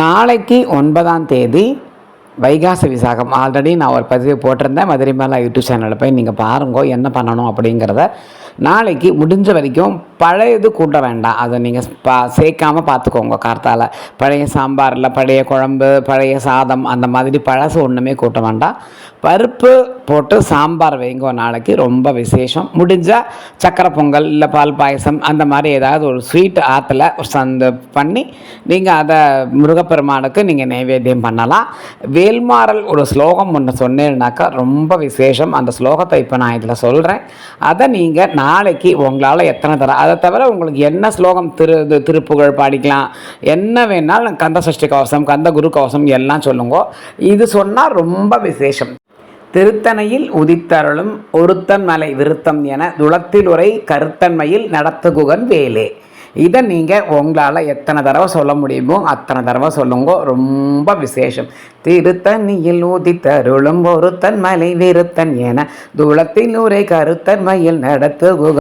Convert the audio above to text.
நாளைக்கு ஒன்பதாம் தேதி வைகாசி விசாகம். ஆல்ரெடி நான் ஒரு பதிவு போட்டிருந்தேன். மதுரை மேலே யூடியூப் சேனலில் போய் நீங்கள் பாருங்க என்ன பண்ணணும் அப்படிங்கிறத நாளைக்கு முடிஞ்ச வரைக்கும் பழையது கூட்ட வேண்டாம். அதை நீங்கள் பா சேர்க்காம பார்த்துக்கோங்க கார்த்தால. பழைய சாம்பாரில் பழைய குழம்பு பழைய சாதம் அந்த மாதிரி பழசு ஒன்றுமே கூட்ட வேண்டாம். பருப்பு போட்டு சாம்பார் வைங்க நாளைக்கு ரொம்ப விசேஷம். முடிஞ்சால் சக்கரை பொங்கல் இல்லை பால் பாயசம் அந்த மாதிரி ஏதாவது ஒரு ஸ்வீட் ஆற்றுல சந்த பண்ணி நீங்கள் அதை முருகப்பெருமானுக்கு நீங்கள் நைவேத்தியம் பண்ணலாம். வேல்மாறல் ஒரு ஸ்லோகம் ஒன்று சொன்னேன்னாக்கா ரொம்ப விசேஷம். அந்த ஸ்லோகத்தை இப்போ நான் இதில் சொல்கிறேன் அதை நீங்கள் நாளைக்கு உங்களால் எத்தனை தர அதை தவிர உங்களுக்கு என்ன ஸ்லோகம் திரு திருப்புகழ் பாடிக்கலாம் என்ன வேணாலும் கந்த சஷ்டி கவசம் கந்த குரு கவசம் எல்லாம் சொல்லுங்க. இது சொன்னால் ரொம்ப விசேஷம். திருத்தணையில் உதித்தருளும் ஒருத்தன் மலை விருத்தம் என துளத்தில் உரை கருத்தன்மையில் நடத்துகுகன் வேலே. இதை நீங்கள் உங்களால் எத்தனை தடவை சொல்ல முடியுமோ அத்தனை தடவை சொல்லுங்க. ரொம்ப விசேஷம். திருத்தணியில் உதித்தருளும் ஒருத்தன் மலை விருத்தன் என துளத்தில் உரை கருத்தன்மையில் நடத்து